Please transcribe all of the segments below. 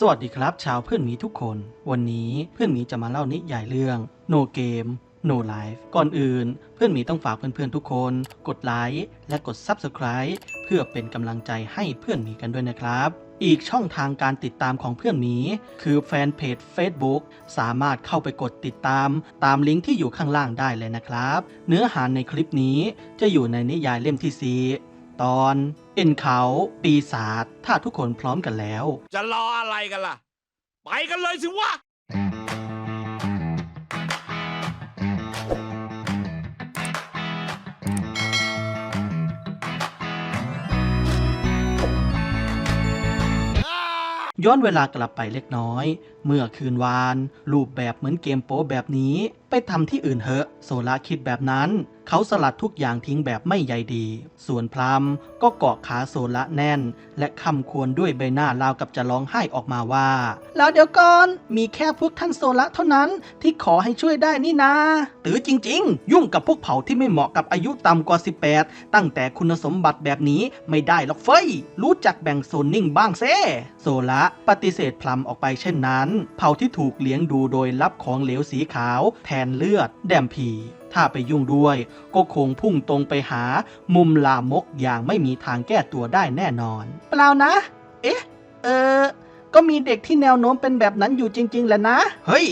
สวัสดีครับ ชาวเพื่อนหมีทุกคน วันนี้เพื่อนหมีจะมาเล่านิยายเรื่อง No Game No Life ก่อนอื่น เพื่อนหมีต้องฝากเพื่อนๆทุกคน กดไลค์และกด Subscribe เพื่อเป็นกำลังใจให้เพื่อนหมีกันด้วยนะครับ อีกช่องทางการติดตามของเพื่อนหมี คือแฟนเพจ Facebook สามารถเข้าไปกดติดตาม ตามลิงก์ที่อยู่ข้างล่างได้เลยนะครับ เนื้อหาในคลิปนี้จะอยู่ในนิยายเล่มที่4 ตอนเอ็นเขาปีศาจถ้าทุกคนพร้อมกันแล้ว จะรออะไรกันล่ะ ไปกันเลยสิวะ ย้อนเวลากลับไปเล็กน้อย เมื่อคืนวาน รูปแบบเหมือนเกมโป๊แบบนี้ไปทำที่อื่นเหอะ โซลาคิดแบบนั้น เขาสลัดทุกอย่างทิ้งแบบไม่ใยดี ส่วนพลัมก็เกาะขาโซละแน่น และคำควรด้วยใบหน้าราวกับจะร้องไห้ออกมาว่า แล้วเดี๋ยวก่อน มีแค่พวกท่านโซละเท่านั้นที่ขอให้ช่วยได้นี่นาตือจริง ๆ ยุ่งกับพวกเผ่าที่ไม่เหมาะกับอายุต่ำกว่า 18 ตั้งแต่คุณสมบัติแบบนี้ไม่ได้หรอกเฟ้ย รู้จักแบ่งโซนนิ่งบ้างเซ่โซละปฏิเสธพลัมออกไปเช่นนั้น เผ่าที่ถูกเลี้ยงดูโดยรับของเหลวสีขาวแทนเลือด แดมพีถ้าไปยุ่งด้วย ก็คงพุ่งตรงไปหามุมลามกอย่างไม่มีทางแก้ตัวได้แน่นอน เปล่านะ เอ๊ะ เออ ก็มีเด็กที่แนวโน้มเป็นแบบนั้นอยู่จริง ๆ แหละนะ เฮ้ย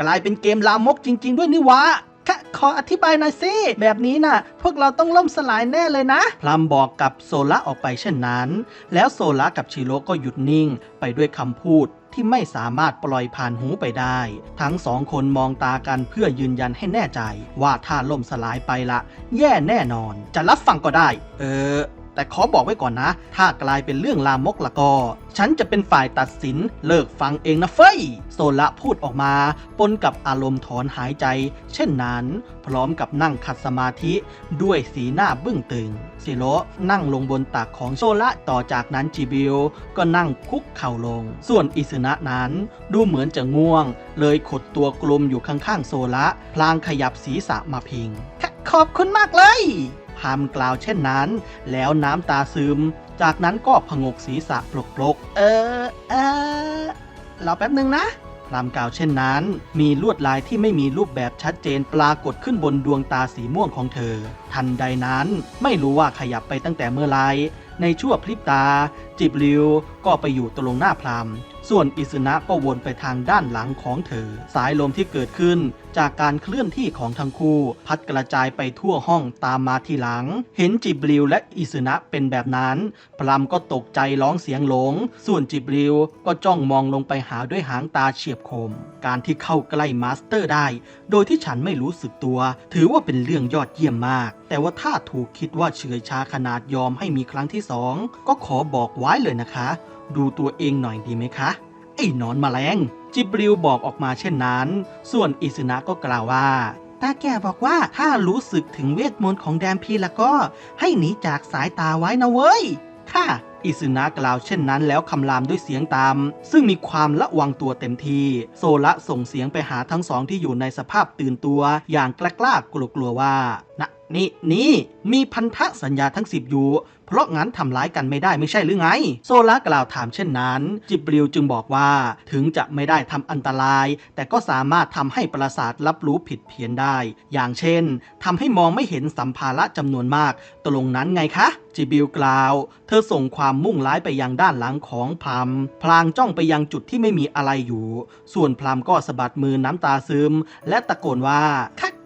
กลายเป็นเกมลามกจริง ๆ ด้วยนี่วะค่ะขออธิบายหน่อยสิ แบบนี้น่ะ พวกเราต้องล่มสลายแน่เลยนะ พลัมบอกกับโซละออกไปเช่นนั้น แล้วโซละกับชิโร่ก็หยุดนิ่งไปด้วยคำพูด ที่ไม่สามารถปล่อยผ่านหูไปได้ ทั้งสองคนมองตากันเพื่อยืนยันให้แน่ใจ ว่าถ้าล่มสลายไปละ แย่แน่นอน จะรับฟังก็ได้ เออ แต่ขอบอกไว้ก่อนนะ ถ้ากลายเป็นเรื่องลามกละก็ ฉันจะเป็นฝ่ายตัดสินเลิกฟังเองนะเฟ้ย โซละพูดออกมาปนกับอารมณ์ถอนหายใจ เช่นนั้น พร้อมกับนั่งขัดสมาธิด้วยสีหน้าบึ้งตึง ซิโรนั่งลงบนตักของโซละต่อจากนั้นจิบิลก็นั่งคุกเข่าลง ส่วนอิสนะนั้นดูเหมือนจะง่วง เลยขดตัวกลมอยู่ข้างๆโซละพลางขยับศีรษะมาพิง ขอบคุณมากเลยพามกล่าวเช่นนั้น แล้วน้ำตาซึม จากนั้นก็ผงกศีรษะปลกๆ เออเออรอแป๊บหนึ่งนะ พรามกล่าวเช่นนั้น มีลวดลายที่ไม่มีรูปแบบชัดเจนปรากฏขึ้นบนดวงตาสีม่วงของเธอ ทันใดนั้นไม่รู้ว่าขยับไปตั้งแต่เมื่อไรในชั่วพริบตา จิบลิวก็ไปอยู่ตรงหน้าพราม ส่วนอิสนะก็วนไปทางด้านหลังของเธอ สายลมที่เกิดขึ้น จากการเคลื่อนที่ของทั้งคู่ พัดกระจายไปทั่วห้องตามมาทีหลัง เห็นจิบลิวและอิสนะเป็นแบบนั้น พลัมก็ตกใจร้องเสียงหลง ส่วนจิบลิวก็จ้องมองลงไปหาด้วยหางตาเฉียบคม การที่เข้าใกล้มาสเตอร์ได้ โดยที่ฉันไม่รู้สึกตัว ถือว่าเป็นเรื่องยอดเยี่ยมมาก แต่ว่าถ้าถูกคิดว่าเฉยชาขนาดยอมให้มีครั้งที่สองก็ขอบอกไว้เลยนะคะ ดูตัวเองหน่อยดีไหมคะ ไอ้นอนแมลง จิบริวบอกออกมาเช่นนั้น ส่วนอิสนะก็กล่าวว่าตาแก่บอกว่าถ้ารู้สึกถึงเวทมนต์ของแดมพีแล้วก็ ให้หนีจากสายตาไว้นะเว้ย ค่ะ อิสนะกล่าวเช่นนั้นแล้วคำรามด้วยเสียงตาม ซึ่งมีความระวังตัวเต็มที โซละส่งเสียงไปหาทั้งสองที่อยู่ในสภาพตื่นตัว อย่างกล้าๆกลัวๆว่านะ นี่นี่มีพันธสัญญาทั้งสิบอยู่ เพราะงั้นทำร้ายกันไม่ได้ไม่ใช่หรือไง โซละกล่าวถามเช่นนั้น จิบริวจึงบอกว่า ถึงจะไม่ได้ทำอันตราย แต่ก็สามารถทำให้ประสาทรับรู้ผิดเพี้ยนได้ อย่างเช่นทำให้มองไม่เห็นสัมภาระจำนวนมาก ตรงนั้นไงคะ จิบิลกล่าว เธอส่งความมุ่งร้ายไปยังด้านหลังของพลัมพลางจ้องไปยังจุดที่ไม่มีอะไรอยู่ ส่วนพลัมก็สะบัดมือน้ำตาซึม และตะโกนว่า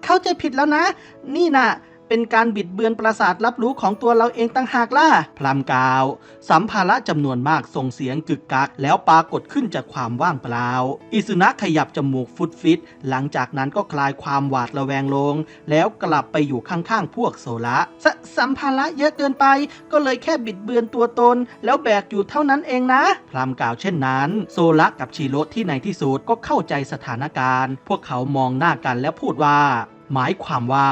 เข้าใจผิดแล้วนะ นี่น่ะ เป็นการบิดเบือนประสาทรับรู้ของตัวเราเองต่างหากล่ะพลามกาว สัมภาระจำนวนมากส่งเสียงกึกกัก แล้วปรากฏขึ้นจากความว่างเปล่า อิสุนะขยับจมูกฟุตฟิต หลังจากนั้นก็คลายความหวาดระแวงลง แล้วกลับไปอยู่ข้างๆพวกโซละสสัมภาระเยอะเกินไป ก็เลยแค่บิดเบือนตัวตน แล้วแบกอยู่เท่านั้นเองนะพรามกล่าวเช่นนั้น โซละกับชิโรที่ในที่สุดก็เข้าใจสถานการณ์ พวกเขามองหน้ากันแล้วพูดว่า หมายความว่า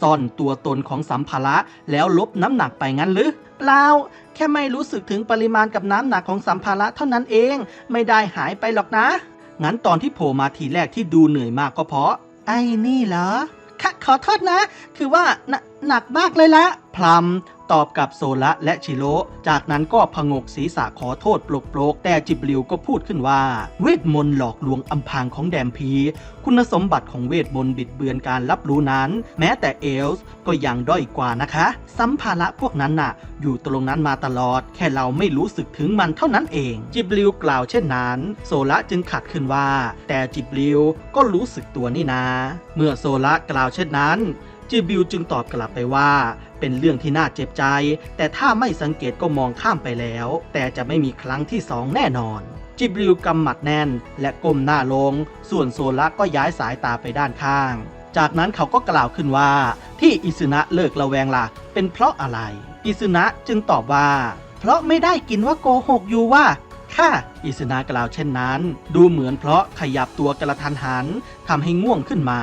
ซ่อนตัวตนของสัมภาระแล้วลบน้ำหนักไปงั้นหรือ เปล่า แค่ไม่รู้สึกถึงปริมาณกับน้ำหนักของสัมภาระเท่านั้นเอง ไม่ได้หายไปหรอกนะ งั้นตอนที่โผล่มาทีแรกที่ดูเหนื่อยมากก็เพราะ ไอ้นี่เหรอขะขอโทษนะ คือว่าหนหนักมากเลยละพลัม ตอบกับโซละและชิโร่จากนั้นก็พงกศีรษะขอโทษปลกๆแต่จิบลิวก็พูดขึ้นว่า เวทมนต์หลอกลวงอำพางของแดมพี คุณสมบัติของเวทมนต์บิดเบือนการรับรู้นั้น แม้แต่เอลส์ก็ยังด้อยกว่านะคะ สัมภาระพวกนั้นน่ะ อยู่ตรงนั้นมาตลอด แค่เราไม่รู้สึกถึงมันเท่านั้นเอง จิบลิวกล่าวเช่นนั้น โซละจึงขัดขึ้นว่า แต่จิบลิวก็รู้สึกตัวนี่นาเมื่อโซละกล่าวเช่นนั้น จิบิวจึงตอบกลับไปว่า เป็นเรื่องที่น่าเจ็บใจ แต่ถ้าไม่สังเกตก็มองข้ามไปแล้ว แต่จะไม่มีครั้งที่สองแน่นอนจิบิวกำหมัดแน่น และก้มหน้าลง ส่วนโซละก็ย้ายสายตาไปด้านข้าง จากนั้นเขาก็กล่าวขึ้นว่า ที่อิซึนะเลิกระแวงล่ะ เป็นเพราะอะไร อิซึนะจึงตอบว่า เพราะไม่ได้กินว่าโกหกอยู่ว่าค่ะอิซึนะกล่าวเช่นนั้น ดูเหมือนเพราะขยับตัวกระทันหันทำให้ง่วงขึ้นมา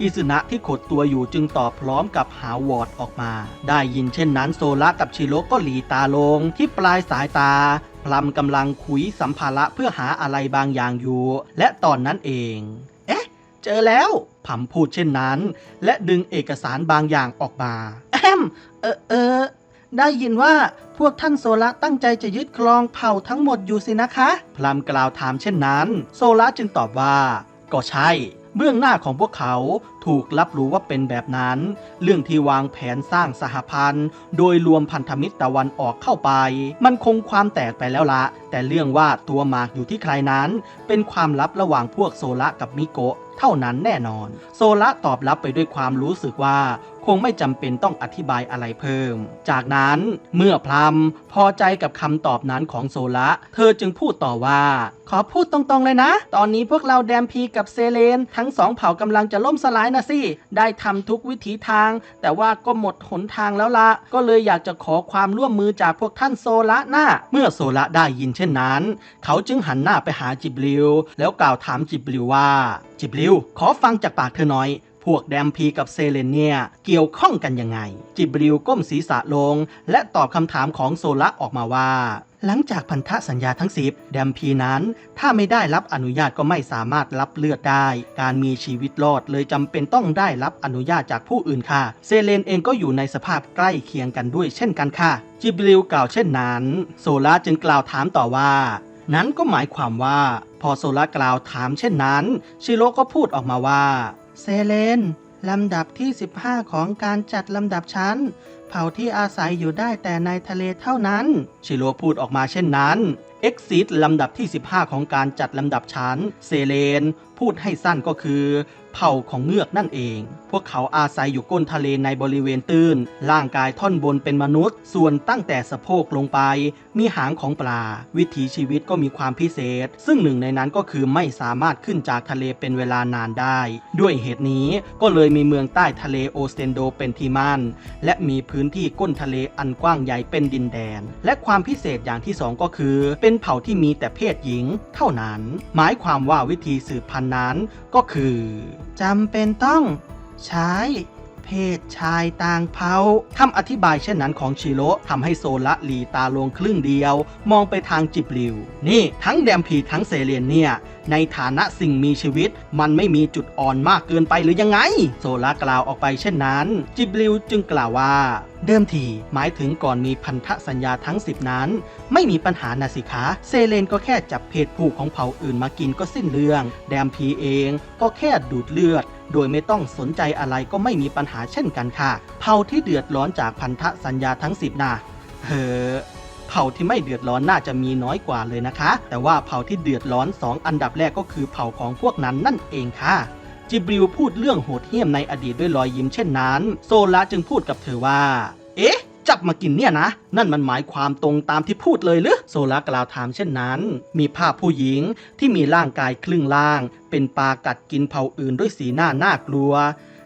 อิซึนะที่ขดตัวอยู่จึงตอบพร้อมกับหาวอดออกมา ได้ยินเช่นนั้นโซละกับชิโร่ก็หลีตาลงที่ปลายสายตาพลัมกำลังคุยสัมภาระเพื่อหาอะไรบางอย่างอยู่ และตอนนั้นเอง เอ๊ะ เจอแล้วผัมพูดเช่นนั้น และดึงเอกสารบางอย่างออกมาแอมเออเออได้ยินว่าพวกท่านโซละตั้งใจจะยึดครองเผ่าทั้งหมดอยู่สินะคะ พลัมกล่าวถามเช่นนั้น โซละจึงตอบว่า ก็ใช่ เบื้องหน้าของพวกเขาถูกรับรู้ว่าเป็นแบบนั้น เรื่องที่วางแผนสร้างสหพันธ์ โดยรวมพันธมิตรตะวันออกเข้าไป มันคงความแตกไปแล้วละ แต่เรื่องว่าตัวหมากอยู่ที่ใครนั้น เป็นความลับระหว่างพวกโซละกับมิโกะเท่านั้นแน่นอน โซละตอบรับไปด้วยความรู้สึกว่า คงไม่จำเป็นต้องอธิบายอะไรเพิ่ม จากนั้นเมื่อพลัมพอใจกับคำตอบนั้นของโซละเธอจึงพูดต่อว่า ขอพูดตรงๆเลยนะ ตอนนี้พวกเราแดมพีกับเซเลน ทั้งสองเผ่ากำลังจะล่มสลายนะสิ ได้ทำทุกวิถีทาง แต่ว่าก็หมดหนทางแล้วละก็เลยอยากจะขอความร่วมมือจากพวกท่านโซละนะเมื่อโซละได้ยินเช่นนั้น เขาจึงหันหน้าไปหาจิบลิว แล้วกล่าวถามจิบลิวว่า จิบลิว ขอฟังจากปากเธอหน่อย พวกแดมพีกับเซเลนเนี่ยเกี่ยวข้องกันยังไง จิบริวก้มศีรษะลง และตอบคำถามของโซละออกมาว่า หลังจากพันธสัญญาทั้ง10แดมพีนั้น ถ้าไม่ได้รับอนุญาตก็ไม่สามารถรับเลือดได้ การมีชีวิตรอดเลยจำเป็นต้องได้รับอนุญาตจากผู้อื่นค่ะ เซเลนเองก็อยู่ในสภาพใกล้เคียงกันด้วยเช่นกันค่ะ จิบริวกล่าวเช่นนั้น โซละจึงกล่าวถามต่อว่านั้นก็หมายความว่า พอโซละกล่าวถามเช่นนั้น ชิโร่ก็พูดออกมาว่า เซเลน ลำดับที่ 15 ของการจัดลำดับชั้น เผ่าที่อาศัยอยู่ได้แต่ในทะเลเท่านั้น ชิโร่พูดออกมาเช่นนั้น เอ็กซิสลำดับที่ 15 ของการจัดลำดับชั้น เซเลน พูดให้สั้นก็คือ เผ่าของเงือกนั่นเอง พวกเขาอาศัยอยู่ก้นทะเลในบริเวณตื้น ร่างกายท่อนบนเป็นมนุษย์ ส่วนตั้งแต่สะโพกลงไป มีหางของปลา วิถีชีวิตก็มีความพิเศษ ซึ่งหนึ่งในนั้นก็คือไม่สามารถขึ้นจากทะเลเป็นเวลานานได้ ด้วยเหตุนี้ก็เลยมีเมืองใต้ทะเลโอสเตนโดเป็นที่มั่น และมีพื้นที่ก้นทะเลอันกว้างใหญ่เป็นดินแดน และความพิเศษอย่างที่สองก็คือเป็นเป็นเผ่าที่มีแต่เพศหญิงเท่านั้น หมายความว่าวิธีสืบพันธุ์นั้นก็คือจำเป็นต้องใช้ เพศชายต่างเผ่าคำอธิบายเช่นนั้นของชิโร่ทำให้โซละหลีตาลงครึ่งเดียว มองไปทางจิบลิว นี่ทั้งแดมพีทั้งเซเลียนเนี่ย ในฐานะสิ่งมีชีวิต มันไม่มีจุดอ่อนมากเกินไปหรือยังไง โซละกล่าวออกไปเช่นนั้น จิบลิวจึงกล่าวว่าเดิมทีหมายถึงก่อนมีพันธสัญญาทั้ง 10 นั้น ไม่มีปัญหานะสิคะ เซเลนก็แค่จับเพศผู้ของเผ่าอื่นมากินก็สิ้นเรื่อง แดมพีเองก็แค่ดูดเลือด โดยไม่ต้องสนใจอะไรก็ไม่มีปัญหาเช่นกันค่ะ เผ่าที่เดือดร้อนจากพันธสัญญาทั้ง 10นะเฮ้อเผ่าที่ไม่เดือดร้อนน่าจะมีน้อยกว่าเลยนะคะ แต่ว่าเผ่าที่เดือดร้อน 2 อันดับแรกก็คือเผ่าของพวกนั้นนั่นเองค่ะจิบริวพูดเรื่องโหดเหี้ยมในอดีตด้วยรอยยิ้มเช่นนั้น โซละจึงพูดกับเธอว่า เอ๊ะ จับมากินเนี่ยนะ นั่นมันหมายความตรงตามที่พูดเลยหรือโซละกล่าวถามเช่นนั้น มีภาพผู้หญิงที่มีร่างกายครึ่งล่าง เป็นปลากัดกินเผ่าอื่นด้วยสีหน้าน่ากลัว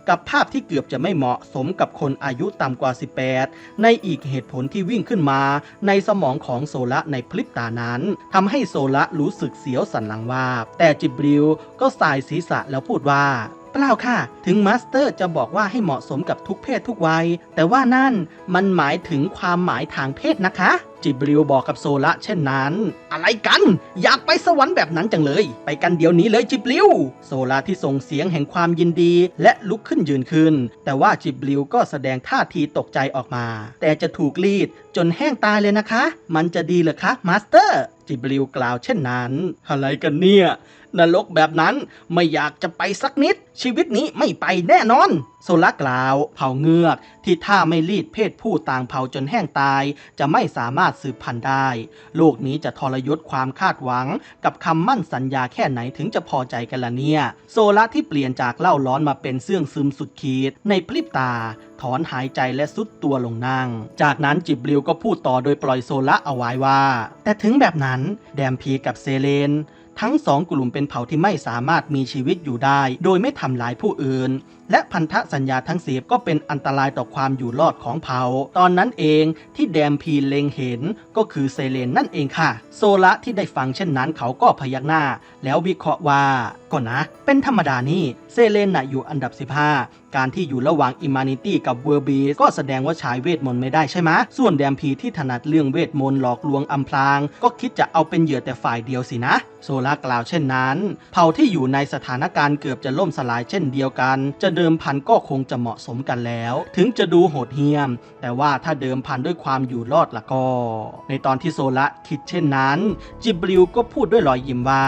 กับภาพที่เกือบจะไม่เหมาะสมกับคนอายุต่ำกว่า 18 ในอีกเหตุผลที่วิ่งขึ้นมา ในสมองของโซละในพลิบตานั้นทำให้โซละรู้สึกเสียวสันหลังวาบแต่จิบริวก็สายศีรษะแล้วพูดว่า เปล่าค่ะ ถึงมาสเตอร์จะบอกว่าให้เหมาะสมกับทุกเพศทุกวัย แต่ว่านั่นมันหมายถึงความหมายทางเพศนะคะ จิบริวบอกกับโซละเช่นนั้น อะไรกัน อยากไปสวรรค์แบบนั้นจังเลย ไปกันเดี๋ยวนี้เลยจิบลิว โซละที่ส่งเสียงแห่งความยินดี และลุกขึ้นยืนขึ้น แต่ว่าจิบลิวก็แสดงท่าทีตกใจออกมา แต่จะถูกรีดจนแห้งตายเลยนะคะ มันจะดีเหรอคะมาสเตอร์จิบลิวกล่าวเช่นนั้น อะไรกันเนี่ย นรกแบบนั้นไม่อยากจะไปสักนิด ชีวิตนี้ไม่ไปแน่นอน โซลากล่าวเผ่าเงือก ที่ถ้าไม่รีดเพศผู้ต่างเผ่าจนแห้งตาย จะไม่สามารถสืบพันธุ์ได้ โลกนี้จะทรยศความคาดหวัง กับคำมั่นสัญญาแค่ไหนถึงจะพอใจกันละเนี่ย โซละที่เปลี่ยนจากเล่าร้อนมาเป็นเสื่องซึมสุดขีด ในพริบตา ถอนหายใจและสุดตัวลงนั่ง จากนั้นจิบลิวก็พูดต่อโดยปล่อยโซละเอาไว้ว่า แต่ถึงแบบนั้นแดมพีกับเซเลน ทั้งสองกลุ่มเป็นเผ่าที่ไม่สามารถมีชีวิตอยู่ได้ โดยไม่ทำลายผู้อื่น และพันธสัญญาทั้งสีก็เป็นอันตรายต่อความอยู่รอดของเผ่า ตอนนั้นเองที่แดมพีเล็งเห็นก็คือเซเลนนั่นเองค่ะ โซละที่ได้ฟังเช่นนั้นเขาก็พยักหน้า แล้ววิเคราะห์ว่าก็นะ เป็นธรรมดานี่ เซเลนน่ะอยู่อันดับ 15 การที่อยู่ระหว่างอิมานิตี้กับเวอร์บีก็แสดงว่าใช้เวทมนต์ไม่ได้ใช่ไหมส่วนแดมพีที่ถนัดเรื่องเวทมนต์หลอกลวงอำพราง ก็คิดจะเอาเป็นเหยื่อแต่ฝ่ายเดียวสินะ โซลากล่าวเช่นนั้น เผ่าที่อยู่ในสถานการณ์เกือบจะล่มสลายเช่นเดียวกัน จะเดิมพันก็คงจะเหมาะสมกันแล้ว ถึงจะดูโหดเหี้ยม แต่ว่าถ้าเดิมพันด้วยความอยู่รอดละก็ ในตอนที่โซละคิดเช่นนั้น จิบริวก็พูดด้วยรอยยิ้มว่า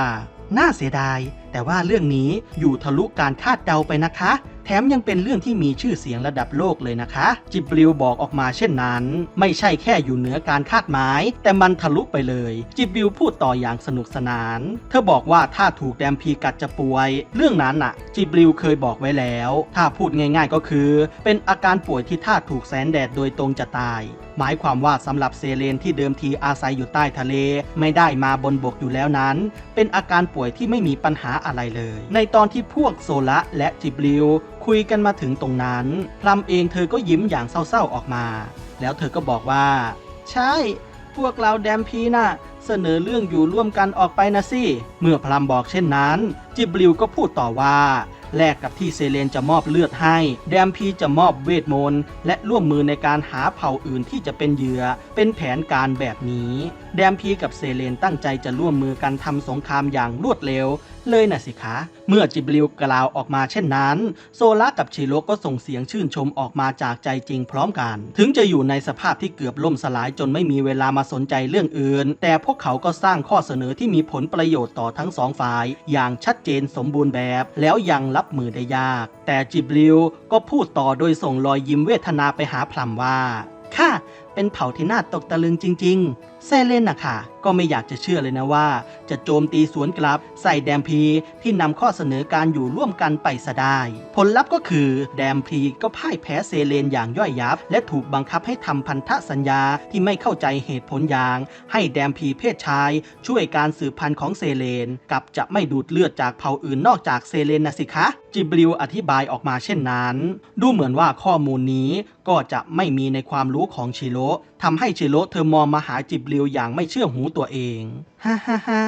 น่าเสียดาย แต่ว่าเรื่องนี้อยู่ทะลุการคาดเดาไปนะคะ แถมยังเป็นเรื่องที่มีชื่อเสียงระดับโลกเลยนะคะ จิบริวบอกออกมาเช่นนั้น ไม่ใช่แค่อยู่เหนือการคาดหมาย แต่มันทะลุไปเลย จิบริวพูดต่ออย่างสนุกสนาน เธอบอกว่าถ้าถูกแดมพีกัดจะป่วย เรื่องนั้นน่ะจิบริวเคยบอกไว้แล้ว ถ้าพูดง่ายๆก็คือ เป็นอาการป่วยที่ถ้าถูกแสงแดดโดยตรงจะตายหมายความว่าสำหรับเซเลนที่เดิมทีอาศัยอยู่ใต้ทะเล ไม่ได้มาบนบกอยู่แล้วนั้น เป็นอาการป่วยที่ไม่มีปัญหาอะไรเลย ในตอนที่พวกโซละและจิบลิวคุยกันมาถึงตรงนั้นพลัมเองเธอก็ยิ้มอย่างเศร้าๆออกมา แล้วเธอก็บอกว่า ใช่ พวกเราแดมพีน่ะเสนอเรื่องอยู่ร่วมกันออกไปนะสิ เมื่อพลัมบอกเช่นนั้น จิบลิวก็พูดต่อว่า แลกกับที่เซเลนจะมอบเลือดให้ แดมพีจะมอบเวทมนต์และร่วมมือในการหาเผ่าอื่นที่จะเป็นเหยื่อเป็นแผนการแบบนี้ แดมพีกับเซเลนตั้งใจจะร่วมมือกันทำสงครามอย่างรวดเร็ว เลยน่ะสิคะ เมื่อจิบลิวกล่าวออกมาเช่นนั้น โซละกับชิโรก็ส่งเสียงชื่นชมออกมาจากใจจริงพร้อมกัน ถึงจะอยู่ในสภาพที่เกือบล่มสลายจนไม่มีเวลามาสนใจเรื่องอื่น แต่พวกเขาก็สร้างข้อเสนอที่มีผลประโยชน์ต่อทั้งสองฝ่าย อย่างชัดเจนสมบูรณ์แบบ แล้วยังรับมือได้ยาก แต่จิบลิวก็พูดต่อโดยส่งรอยยิ้มเวทนาไปหาพลัมว่าค่ะเป็นเผ่าที่น่าตกตะลึงจริง ๆ เซเลนนะค่ะ ก็ไม่อยากจะเชื่อเลยนะว่า จะโจมตีสวนกลับใส่แดมพีที่นำข้อเสนอการอยู่ร่วมกันไปซะได้ ผลลัพธ์ก็คือแดมพีก็พ่ายแพ้เซเลนอย่างย่อยยับ และถูกบังคับให้ทำพันธสัญญาที่ไม่เข้าใจเหตุผลอย่าง ให้แดมพีเพศชาย ช่วยการสืบพันธุ์ของเซเลนกับจะไม่ดูดเลือดจากเผ่าอื่นนอกจากเซเลนนะสิคะจิบลิวอธิบายออกมาเช่นนั้น ดูเหมือนว่าข้อมูลนี้ก็จะไม่มีในความรู้ของชิโร่ทำให้ชิโร่เธอมองมาหาจิบลิวอย่างไม่เชื่อหูตัวเอง ฮ่าฮ่าฮ่า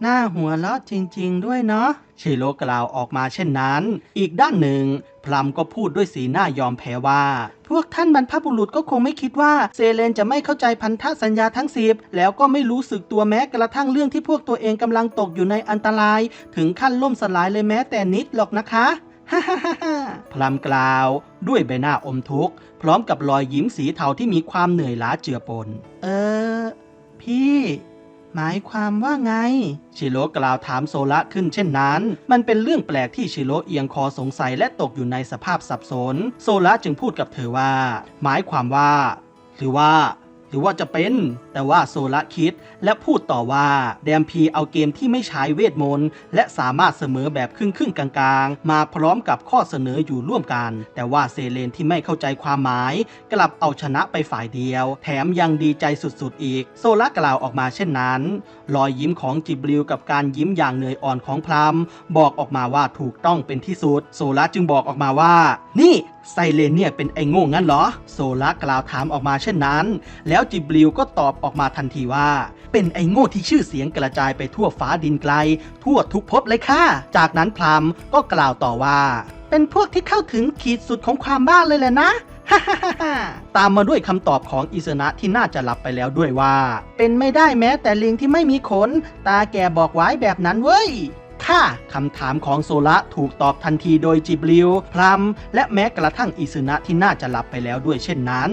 หน้าหัวเราะจริง ๆ ด้วยเนาะ ชิโร่กล่าวออกมาเช่นนั้น อีกด้านหนึ่ง พลัมก็พูดด้วยสีหน้ายอมแพ้ว่า พวกท่านบรรพบุรุษก็คงไม่คิดว่า เซเลนจะไม่เข้าใจพันธสัญญาทั้งสิบแล้วก็ไม่รู้สึกตัวแม้กระทั่งเรื่องที่พวกตัวเองกำลังตกอยู่ในอันตราย ถึงขั้นล่มสลายเลยแม้แต่นิดหรอกนะคะฮ่าฮ่าฮ่าฮ่าพลัมกล่าวด้วยใบหน้าอมทุกข์ พร้อมกับรอยยิ้มสีเทาที่มีความเหนื่อยล้าเจือปน เออ พี่ หมายความว่าไง ชิโร่กล่าวถามโซละขึ้นเช่นนั้น มันเป็นเรื่องแปลกที่ชิโร่เอียงคอสงสัยและตกอยู่ในสภาพสับสน โซละจึงพูดกับเธอว่า หมายความว่า หรือว่า หรือว่าจะเป็น แต่ว่าโซละคิดและพูดต่อว่าแดมพีเอาเกมที่ไม่ใช้เวทมนต์และสามารถเสมอแบบครึ่งครึ่งกลางๆ มาพร้อมกับข้อเสนออยู่ร่วมกัน แต่ว่าเซเลนที่ไม่เข้าใจความหมาย กลับเอาชนะไปฝ่ายเดียว แถมยังดีใจสุดๆอีก โซละกล่าวออกมาเช่นนั้น รอยยิ้มของจิบลิวกับการยิ้มอย่างเหนื่อยอ่อนของพลัมบอกออกมาว่าถูกต้องเป็นที่สุด โซละจึงบอกออกมาว่า นี่ ไซเลนเนี่ยเป็นไอ้โง่งั้นเหรอ โซละกล่าวถามออกมาเช่นนั้น แล้วจิบลิวก็ตอบออกมาทันทีว่า เป็นไอ้โง่ที่ชื่อเสียงกระจายไปทั่วฟ้าดินไกล ทั่วทุกภพเลยค่ะ จากนั้นพรามก็กล่าวต่อว่า เป็นพวกที่เข้าถึงขีดสุดของความบ้าเลยแหละนะตามมาด้วยคำตอบของอิสนะที่น่าจะหลับไปแล้วด้วยว่า เป็นไม่ได้แม้แต่ลิงที่ไม่มีขน ตาแกบอกไว้แบบนั้นเว้ย ค่ะคำถามของโซละถูกตอบทันทีโดยจิบลิว พลัม และแม้กระทั่งอิซึนะที่น่าจะหลับไปแล้วด้วยเช่นนั้น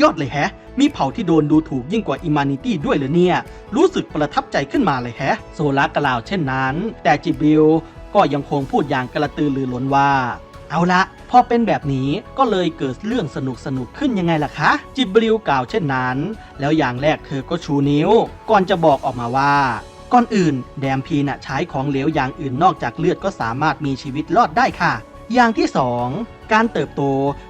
ยอดเลยแฮะ มีเผ่าที่โดนดูถูกยิ่งกว่าอิมานิตี้ด้วยเหรอเนี่ย รู้สึกประทับใจขึ้นมาเลยแฮะ โซละกล่าวเช่นนั้น แต่จิบลิวก็ยังคงพูดอย่างกระตือรือร้นว่า เอาละพอเป็นแบบนี้ก็เลยเกิดเรื่องสนุกสนุกขึ้นยังไงล่ะคะ จิบริวกล่าวเช่นนั้น แล้วอย่างแรกเธอก็ชูนิ้ว ก่อนจะบอกออกมาว่า ก่อนอื่น แดมพีน่ะใช้ของเหลวอย่างอื่นนอกจากเลือดก็สามารถมีชีวิตรอดได้ค่ะ อย่างที่ 2 การเติบโต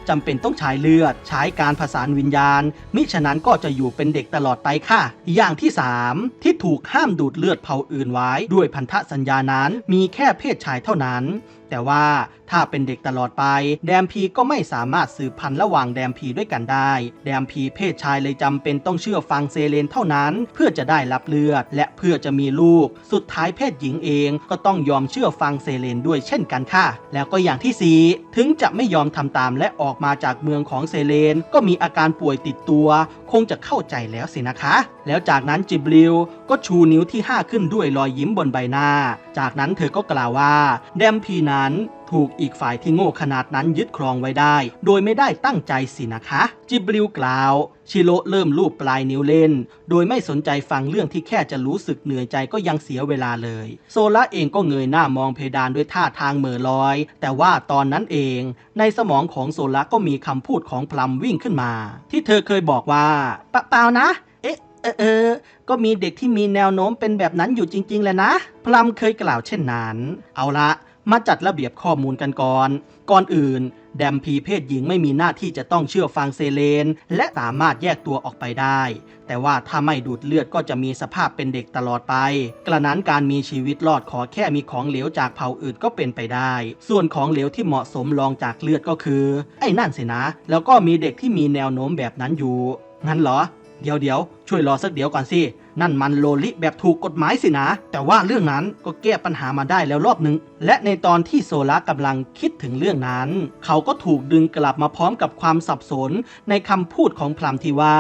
จำเป็นต้องใช้เลือด ใช้การผสานวิญญาณ มิฉะนั้นก็จะอยู่เป็นเด็กตลอดไปค่ะ อย่างที่ 3 ที่ถูกห้ามดูดเลือดเผ่าอื่นไว้ ด้วยพันธสัญญานั้นมีแค่เพศชายเท่านั้น แต่ว่าถ้าเป็นเด็กตลอดไป แดมพีก็ไม่สามารถสืบพันธุ์ระหว่างแดมพีด้วยกันได้ แดมพีเพศชายเลยจำเป็นต้องเชื่อฟังเซเลนเท่านั้น เพื่อจะได้รับเลือด และเพื่อจะมีลูก สุดท้ายเพศหญิงเองก็ต้องยอมเชื่อฟังเซเลนด้วยเช่นกันค่ะ แล้วก็อย่างที่สี่ถึงจะไม่ยอมทำตามและออกมาจากเมืองของเซเลน ก็มีอาการป่วยติดตัว คงจะเข้าใจแล้วสินะคะ แล้วจากนั้นจิบลิวก็ชูนิ้วที่ 5 ขึ้นด้วยรอยยิ้มบนใบหน้า จากนั้นเธอก็กล่าวว่า แดมพีนั้น ถูกอีกฝ่ายที่โง่ขนาดนั้นยึดครองไว้ได้ โดยไม่ได้ตั้งใจสินะคะ จิบลิวกล่าว ชิโร่เริ่มลูบปลายนิ้วเล่น โดยไม่สนใจฟังเรื่องที่แค่จะรู้สึกเหนื่อยใจก็ยังเสียเวลาเลย โซล่าเองก็เงยหน้ามองเพดานด้วยท่าทางเหม่อลอย แต่ว่าตอนนั้นเอง ในสมองของโซล่าก็มีคำพูดของพลัมวิ่งขึ้นมา ที่เธอเคยบอกว่าปเปล่านะ เอ๊ะเออเออ ก็มีเด็กที่มีแนวโน้มเป็นแบบนั้นอยู่จริง ๆ แหละนะ พลัมเคยกล่าวเช่นนั้น เอาละ มาจัดระเบียบข้อมูลกันก่อน ก่อนอื่น แดมพีเพศหญิงไม่มีหน้าที่จะต้องเชื่อฟังเซเลน และสามารถแยกตัวออกไปได้ แต่ว่าถ้าไม่ดูดเลือดก็จะมีสภาพเป็นเด็กตลอดไป กระนั้นการมีชีวิตรอดขอแค่มีของเหลวจากเผ่าอื่นก็เป็นไปได้ ส่วนของเหลวที่เหมาะสมรองจากเลือดก็คือ ไอ้นั่นสินะ แล้วก็มีเด็กที่มีแนวโน้มแบบนั้นอยู่ งั้นเหรอ เดี๋ยวเดี๋ยวช่วยรอสักเดี๋ยวก่อนสิ นั่นมันโลลิแบบถูกกฎหมายสินะ แต่ว่าเรื่องนั้นก็แก้ปัญหามาได้แล้วรอบหนึ่งและในตอนที่โซลากำลังคิดถึงเรื่องนั้น เขาก็ถูกดึงกลับมาพร้อมกับความสับสนในคำพูดของพรามที่ว่า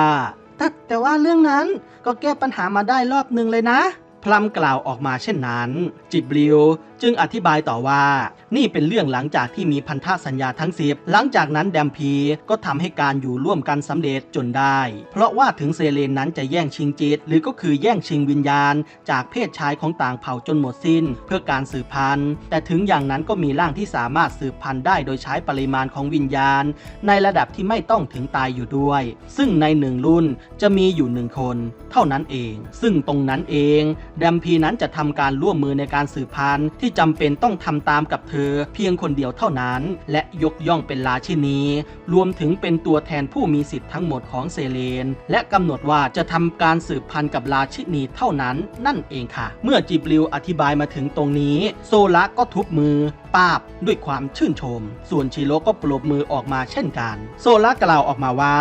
แต่แต่ว่าเรื่องนั้นก็แก้ปัญหามาได้รอบหนึ่งเลยนะ พลัมกล่าวออกมาเช่นนั้น จิบลิวจึงอธิบายต่อว่า นี่เป็นเรื่องหลังจากที่มีพันธสัญญาทั้งสิบหลังจากนั้นแดมพีก็ทำให้การอยู่ร่วมกันสำเร็จจนได้ เพราะว่าถึงเซเลนนั้นจะแย่งชิงจิต หรือก็คือแย่งชิงวิญญาณ จากเพศชายของต่างเผ่าจนหมดสิ้น เพื่อการสืบพันธุ์ แต่ถึงอย่างนั้นก็มีร่างที่สามารถสืบพันธุ์ได้โดยใช้ปริมาณของวิญญาณ ในระดับที่ไม่ต้องถึงตายอยู่ด้วย ซึ่งในหนึ่งรุ่นจะมีอยู่หนึ่งคน เท่านั้นเอง ซึ่งตรงนั้นเองแดมพีนั้นจะทำการร่วมมือในการสืบพันธุ์ที่จำเป็นต้องทำตามกับเธอเพียงคนเดียวเท่านั้น และยกย่องเป็นราชินี รวมถึงเป็นตัวแทนผู้มีสิทธิ์ทั้งหมดของเซเลน และกำหนดว่าจะทำการสืบพันธุ์กับราชินีเท่านั้นนั่นเองค่ะ เมื่อจิบลิวอธิบายมาถึงตรงนี้ โซละก็ทุบมือปาบด้วยความชื่นชม ส่วนชิโร่ก็ปรบมือออกมาเช่นกัน โซละกล่าวออกมาว่า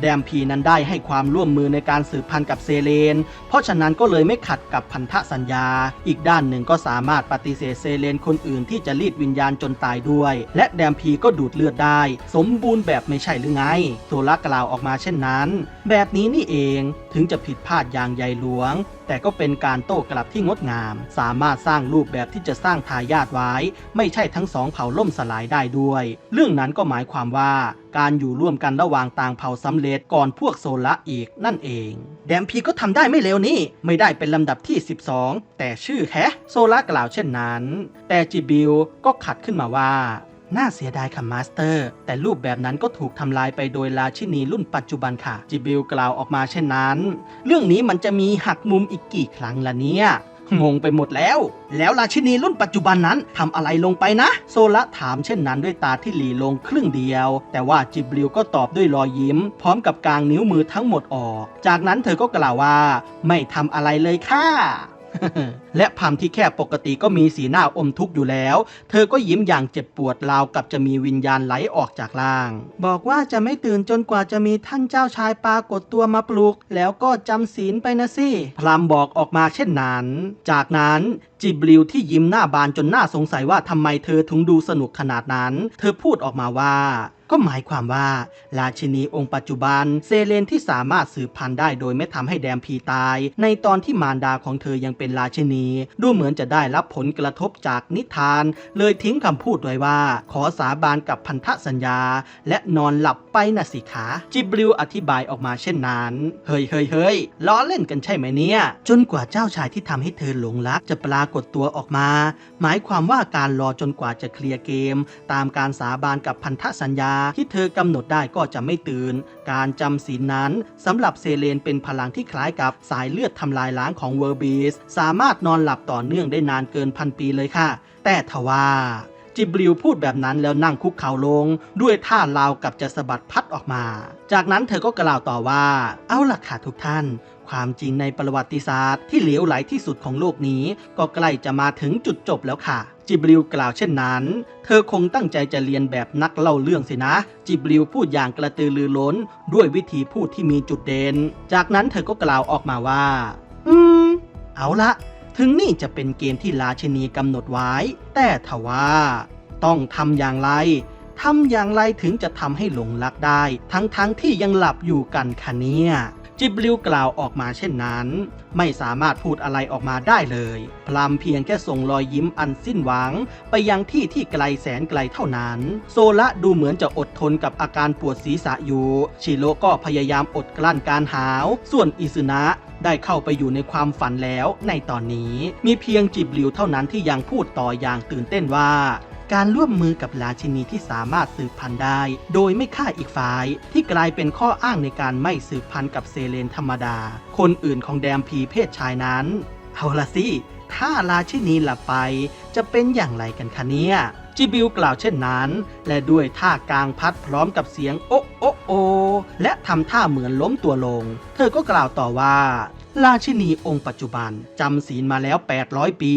แดมพีนั้นได้ให้ความร่วมมือในการสืบพันธุ์กับเซเลน เพราะฉะนั้นก็เลยไม่ขัดกับพันธสัญญา อีกด้านหนึ่งก็สามารถปฏิเสธเซเลนคนอื่นที่จะรีดวิญญาณจนตายด้วย และแดมพีก็ดูดเลือดได้ สมบูรณ์แบบไม่ใช่หรือไง โซละกล่าวออกมาเช่นนั้น แบบนี้นี่เองถึงจะผิดพลาดอย่างใหญ่หลวง แต่ก็เป็นการโต้กลับที่งดงาม สามารถสร้างรูปแบบที่จะสร้างทายาทไว้ ไม่ใช่ทั้งสองเผ่าล่มสลายได้ด้วย เรื่องนั้นก็หมายความว่าการอยู่ร่วมกันระหว่างต่างเผ่าสำเร็จก่อนพวกโซละอีกนั่นเอง แดมพีก็ทำได้ไม่เร็วนี่ ไม่ได้เป็นลำดับที่ 12 แต่ชื่อแฮะโซละกล่าวเช่นนั้น แต่จิบิลก็ขัดขึ้นมาว่า น่าเสียดายค่ะมาสเตอร์ แต่รูปแบบนั้นก็ถูกทำลายไปโดยราชินีรุ่นปัจจุบันค่ะ จิบิลกล่าวออกมาเช่นนั้น เรื่องนี้มันจะมีหักมุมอีกกี่ครั้งล่ะเนี่ยงงไปหมดแล้ว แล้วราชินีรุ่นปัจจุบันนั้นทำอะไรลงไปนะ โซละถามเช่นนั้นด้วยตาที่หลีลงครึ่งเดียว แต่ว่าจิบลิวก็ตอบด้วยรอยยิ้ม พร้อมกับกางนิ้วมือทั้งหมดออก จากนั้นเธอก็กล่าวว่า ไม่ทำอะไรเลยค่ะ และพามที่แค่ปกติก็มีสีหน้าอมทุกข์อยู่แล้ว เธอก็ยิ้มอย่างเจ็บปวดราวกับจะมีวิญญาณไหลออกจากร่าง บอกว่าจะไม่ตื่นจนกว่าจะมีท่านเจ้าชายปรากฏตัวมาปลุก แล้วก็จำศีลไปนะสิพรามบอกออกมาเช่นนั้น จากนั้นจิบลิวที่ยิ้มหน้าบานจนหน่าสงสัยว่าทำไมเธอถึงดูสนุกขนาดนั้น เธอพูดออกมาว่า ก็หมายความว่า ราชินีองค์ปัจจุบัน เซเลนที่สามารถสืบพันธุ์ได้โดยไม่ทำให้แดมพีตาย ในตอนที่มารดาของเธอยังเป็นราชินี ดูเหมือนจะได้รับผลกระทบจากนิทาน เลยทิ้งคำพูดไว้ว่า ขอสาบานกับพันธสัญญา และนอนหลับไปนะสิคะจิบลิวอธิบายออกมาเช่นนั้น เฮ้ยเฮ้ยเฮ้ยล้อเล่นกันใช่ไหมเนี่ย จนกว่าเจ้าชายที่ทำให้เธอหลงรักจะปรากฏตัวออกมา หมายความว่าการรอจนกว่าจะเคลียร์เกม ตามการสาบานกับพันธสัญญาที่เธอกำหนดได้ก็จะไม่ตื่น การจำศีลนั้นสำหรับเซเลนเป็นพลังที่คล้ายกับสายเลือดทำลายล้างของเวอร์บีสสามารถนอนหลับต่อเนื่องได้นานเกินพันปีเลยค่ะ แต่ทว่าจิบลิวพูดแบบนั้นแล้วนั่งคุกเข่าลง ด้วยท่าราวกับจะสะบัดพัดออกมา จากนั้นเธอก็กล่าวต่อว่า เอาล่ะค่ะทุกท่าน ความจริงในประวัติศาสตร์ที่เหลวไหลที่สุดของโลกนี้ ก็ใกล้จะมาถึงจุดจบแล้วค่ะ จิบลิวกล่าวเช่นนั้น เธอคงตั้งใจจะเรียนแบบนักเล่าเรื่องสินะ จิบลิวพูดอย่างกระตือรือร้น ด้วยวิธีพูดที่มีจุดเด่น จากนั้นเธอก็กล่าวออกมาว่า อืม เอาละ ถึงนี่จะเป็นเกมที่ราชินีกำหนดไว้ แต่ทว่า ต้องทำอย่างไรทำอย่างไรถึงจะทำให้หลงรักได้ ทั้งๆทที่ยังหลับอยู่กันคะเนี่ย จิบลิวกล่าวออกมาเช่นนั้น ไม่สามารถพูดอะไรออกมาได้เลย พลัมเพียงแค่ส่งรอยยิ้มอันสิ้นหวัง ไปยังที่ที่ไกลแสนไกลเท่านั้น โซละดูเหมือนจะอดทนกับอาการปวดศีรษะอยู่ ชิโร่ก็พยายามอดกลั้นการหาว ส่วนอิซึนะได้เข้าไปอยู่ในความฝันแล้วในตอนนี้ มีเพียงจิบลิวเท่านั้นที่ยังพูดต่ออย่างตื่นเต้นว่า การร่วมมือกับราชินีที่สามารถสืบพันธุ์ได้ โดยไม่ฆ่าอีกฝ่าย ที่กลายเป็นข้ออ้างในการไม่สืบพันธุ์กับเซเลนธรรมดา คนอื่นของแดมพีเพศชายนั้น เอาละสิ ถ้าราชินีหลับไป จะเป็นอย่างไรกันคะเนี่ยจิบิวกล่าวเช่นนั้น และด้วยท่ากลางพัดพร้อมกับเสียงโอะโอะโอและทำท่าเหมือนล้มตัวลง เธอก็กล่าวต่อว่า ราชินีองค์ปัจจุบันจำศีลมาแล้ว 800 ปี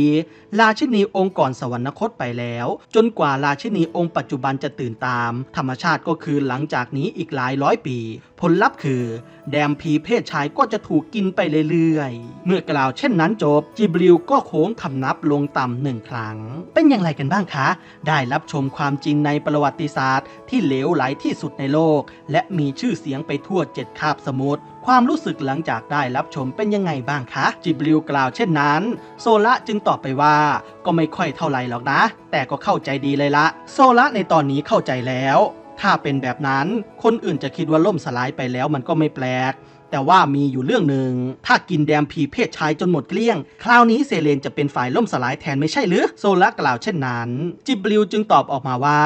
ราชินีองค์ก่อนสวรรคตไปแล้ว จนกว่าราชินีองค์ปัจจุบันจะตื่นตาม ธรรมชาติก็คือหลังจากนี้อีกหลายร้อยปี ผลลัพธ์คือ แดมพีเพศชายก็จะถูกกินไปเรื่อยๆ เมื่อกล่าวเช่นนั้นจบ จิบริวก็โค้งคำนับลงต่ำหนึ่งครั้ง เป็นอย่างไรกันบ้างคะ ได้รับชมความจริงในประวัติศาสตร์ ที่เหลวไหลที่สุดในโลก และมีชื่อเสียงไปทั่วเจ็ดคาบสมุทร ความรู้สึกหลังจากได้รับชมเป็นยังไงบ้างคะ จิบริวกล่าวเช่นนั้น โซละจึงตอบไปว่า ก็ไม่ค่อยเท่าไหร่หรอกนะ แต่ก็เข้าใจดีเลยละ โซละในตอนนี้เข้าใจแล้ว ถ้าเป็นแบบนั้นคนอื่นจะคิดว่าล่มสลายไปแล้วมันก็ไม่แปลกแต่ว่ามีอยู่เรื่องหนึ่ง ถ้ากินแดมพีเพศชายจนหมดเกลี้ยง คราวนี้เซเลนจะเป็นฝ่ายล่มสลายแทนไม่ใช่หรือ โซละกล่าวเช่นนั้น จิบลิวจึงตอบออกมาว่า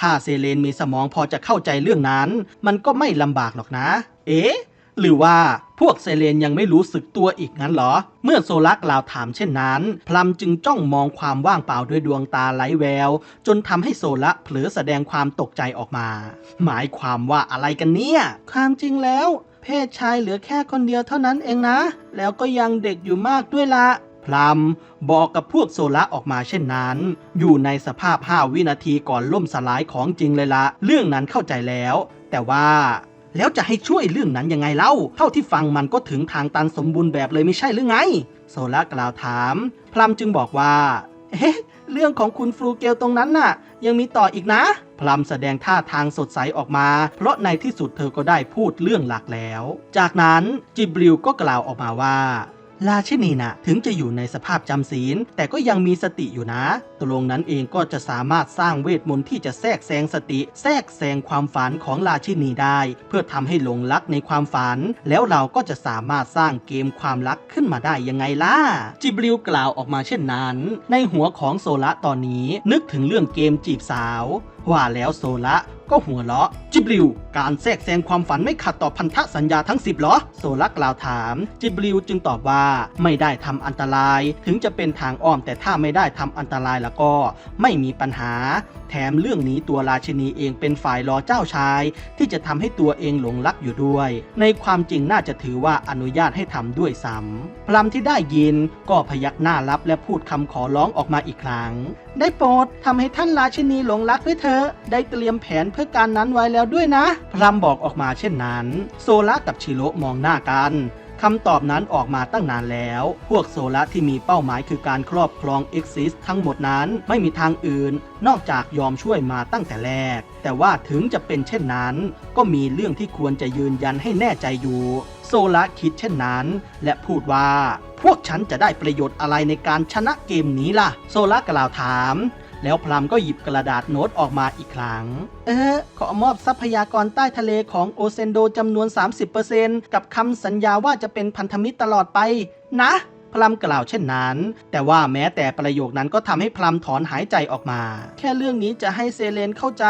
ถ้าเซเลนมีสมองพอจะเข้าใจเรื่องนั้น มันก็ไม่ลำบากหรอกนะ เอ๊ะ หรือว่าพวกเซเลนยังไม่รู้สึกตัวอีกงั้นเหรอ เมื่อโซลักล่าวถามเช่นนั้น พลัมจึงจ้องมองความว่างเปล่าด้วยดวงตาไร้แวว จนทำให้โซละเผลอแสดงความตกใจออกมา หมายความว่าอะไรกันเนี่ยความจริงแล้ว เพศชายเหลือแค่คนเดียวเท่านั้นเองนะ แล้วก็ยังเด็กอยู่มากด้วยละพลัมบอกกับพวกโซละออกมาเช่นนั้น อยู่ในสภาพ5วินาทีก่อนล่มสลายของจริงเลยละ เรื่องนั้นเข้าใจแล้ว แต่ว่า แล้วจะให้ช่วยเรื่องนั้นยังไงเล่า เท่าที่ฟังมันก็ถึงทางตันสมบูรณ์แบบเลยไม่ใช่หรือไง โซล่ากล่าวถาม พลัมจึงบอกว่า เอ๊ะ เรื่องของคุณฟลูเกลตรงนั้นน่ะ ยังมีต่ออีกนะ พลัมแสดงท่าทางสดใสออกมา เพราะในที่สุดเธอก็ได้พูดเรื่องหลักแล้ว จากนั้นจิบริวก็กล่าวออกมาว่า ราชินีนะถึงจะอยู่ในสภาพจำศีล แต่ก็ยังมีสติอยู่นะ ตรงนั้นเองก็จะสามารถสร้างเวทมนต์ที่จะแทรกแซงสติ แทรกแซงความฝันของราชินีได้ เพื่อทำให้หลงรักในความฝัน แล้วเราก็จะสามารถสร้างเกมความรักขึ้นมาได้ยังไงล่ะ จิบริวกล่าวออกมาเช่นนั้น ในหัวของโซละตอนนี้นึกถึงเรื่องเกมจีบสาว ว่าแล้วโซละก็หัวเราะ จิบลิว การแทรกแซงความฝันไม่ขัดต่อพันธสัญญาทั้งสิบหรอ โซลักกล่าวถาม จิบลิวจึงตอบว่าไม่ได้ทำอันตราย ถึงจะเป็นทางอ้อมแต่ถ้าไม่ได้ทำอันตรายแล้วก็ ไม่มีปัญหา แถมเรื่องนี้ตัวราชินีเองเป็นฝ่ายรอเจ้าชาย ที่จะทำให้ตัวเองหลงรักอยู่ด้วย ในความจริงน่าจะถือว่าอนุญาตให้ทำด้วยซ้ำพลัมที่ได้ยินก็พยักหน้ารับและพูดคำขอร้องออกมาอีกครั้งได้โปรดทำให้ท่านราชินีหลงรักด้วยเถอได้เตรียมแผนเพื่อการนั้นไว้แล้วด้วยนะพลัมบอกออกมาเช่นนั้น โซละกับชิโรมองหน้ากันคำตอบนั้นออกมาตั้งนานแล้ว พวกโซละที่มีเป้าหมายคือการครอบครองเอ็กซิสทั้งหมดนั้นไม่มีทางอื่น นอกจากยอมช่วยมาตั้งแต่แรก แต่ว่าถึงจะเป็นเช่นนั้น ก็มีเรื่องที่ควรจะยืนยันให้แน่ใจอยู่ โซละคิดเช่นนั้น และพูดว่า พวกฉันจะได้ประโยชน์อะไรในการชนะเกมนี้ล่ะ โซละกล่าวถาม แล้วพลัมก็หยิบกระดาษโน้ตออกมาอีกครั้ง เออ ขอมอบทรัพยากรใต้ทะเลของโอเซนโดจำนวน 30%กับคำสัญญาว่าจะเป็นพันธมิตรตลอดไป นะพลัมกล่าวเช่นนั้น แต่ว่าแม้แต่ประโยคนั้นก็ทำให้พลัมถอนหายใจออกมา แค่เรื่องนี้จะให้เซเลนเข้าใจ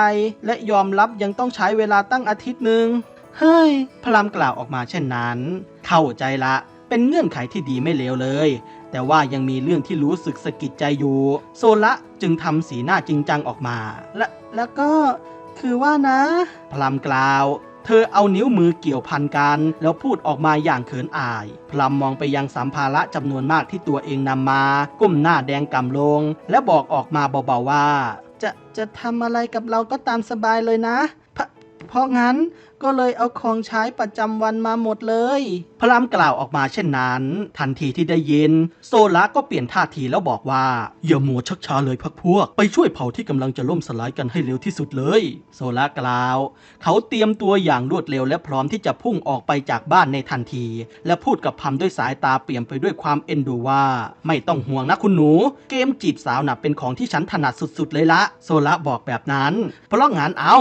และยอมรับยังต้องใช้เวลาตั้งอาทิตย์หนึ่ง เฮ้ย พลัมกล่าวออกมาเช่นนั้น เข้าใจละ เป็นเงื่อนไขที่ดีไม่เลวเลย แต่ว่ายังมีเรื่องที่รู้สึกสะกิดใจอยู่ โซละจึงทำสีหน้าจริงจังออกมา และแล้วก็ คือว่านะ พลัมกล่าว เธอเอานิ้วมือเกี่ยวพันกัน แล้วพูดออกมาอย่างเขินอาย พลัมมองไปยังสัมภาระจำนวนมากที่ตัวเองนำมา ก้มหน้าแดงกำลง และบอกออกมาเบาๆว่า จะจะทำอะไรกับเราก็ตามสบายเลยนะ เพราะเพราะงั้น ก็เลยเอาของใช้ประจำวันมาหมดเลย พระรามกล่าวออกมาเช่นนั้น ทันทีที่ได้ยิน โซละก็เปลี่ยนท่าทีแล้วบอกว่า อย่ามัวชักช้าเลยพักพวก ไปช่วยเผ่าที่กำลังจะล่มสลายกันให้เร็วที่สุดเลย โซละกล่าว เขาเตรียมตัวอย่างรวดเร็วและพร้อมที่จะพุ่งออกไปจากบ้านในทันที และพูดกับพัมด้วยสายตาเปลี่ยนไปด้วยความเอ็นดูว่า ไม่ต้องห่วงนะคุณหนู เกมจีบสาวน่ะเป็นของที่ฉันถนัดสุดๆเลยละ โซละบอกแบบนั้น เพราะงั้นเอา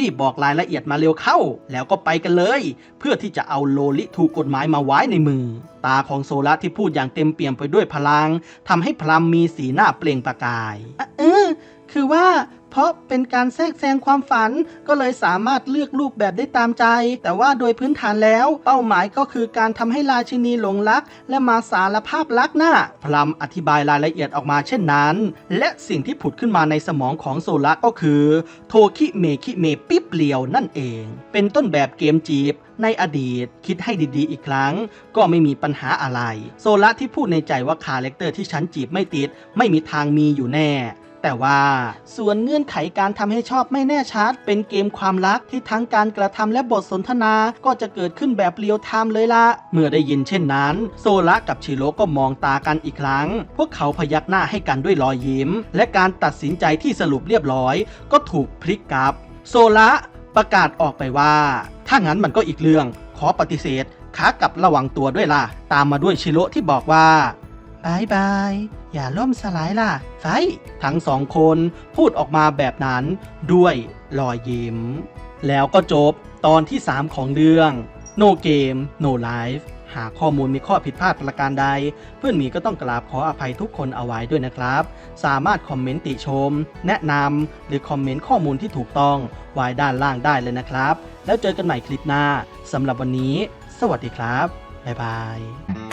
รีบๆบอกรายละเอียดมาเร็วเข้าแล้วก็ไปกันเลย เพื่อที่จะเอาโลลิถูกกฎหมายมาไว้ในมือ ตาของโซละที่พูดอย่างเต็มเปี่ยมไปด้วยพลังทำให้พลัมมีสีหน้าเปล่งประกาย เออ คือว่า เพราะเป็นการแทรกแซงความฝัน ก็เลยสามารถเลือกรูปแบบได้ตามใจ แต่ว่าโดยพื้นฐานแล้ว เป้าหมายก็คือการทำให้ราชินีหลงรัก และมาสารภาพรักน่ะพลัมอธิบายรายละเอียดออกมาเช่นนั้น และสิ่งที่ผุดขึ้นมาในสมองของโซละก็คือ โทคิเมคิเมปิ๊บเลียวนั่นเอง เป็นต้นแบบเกมจีบในอดีตคิดให้ดีๆ อีกครั้ง ก็ไม่มีปัญหาอะไร โซละที่พูดในใจว่าคาแรคเตอร์ที่ฉันจีบไม่ติด ไม่มีทางมีอยู่แน่ แต่ว่าส่วนเงื่อนไขการทำให้ชอบไม่แน่ชัด เป็นเกมความรักที่ทั้งการกระทำและบทสนทนาก็จะเกิดขึ้นแบบเรียลไทม์เลยละเมื่อได้ยินเช่นนั้น โซละกับชิโร่ก็มองตากันอีกครั้ง พวกเขาพยักหน้าให้กันด้วยรอยยิ้ม และการตัดสินใจที่สรุปเรียบร้อย ก็ถูกพลิกกลับ โซละประกาศออกไปว่า ถ้างั้นมันก็อีกเรื่อง ขอปฏิเสธขากลับระวังตัวด้วยล่ะ ตามมาด้วยชิโร่ที่บอกว่า บายบาย อย่าล่มสลายล่ะ ไฟ ทั้งสองคนพูดออกมาแบบนั้นด้วยรอยยิ้ม แล้วก็จบตอนที่ 3 ของเรื่อง No Game No Life หากข้อมูลมีข้อผิดพลาดประการใด เพื่อนหมีก็ต้องกราบขออภัยทุกคนเอาไว้ด้วยนะครับ สามารถคอมเมนต์ติชม แนะนำหรือคอมเมนต์ข้อมูลที่ถูกต้องไว้ด้านล่างได้เลยนะครับ แล้วเจอกันใหม่คลิปหน้าสำหรับวันนี้ สวัสดีครับ บ๊ายบาย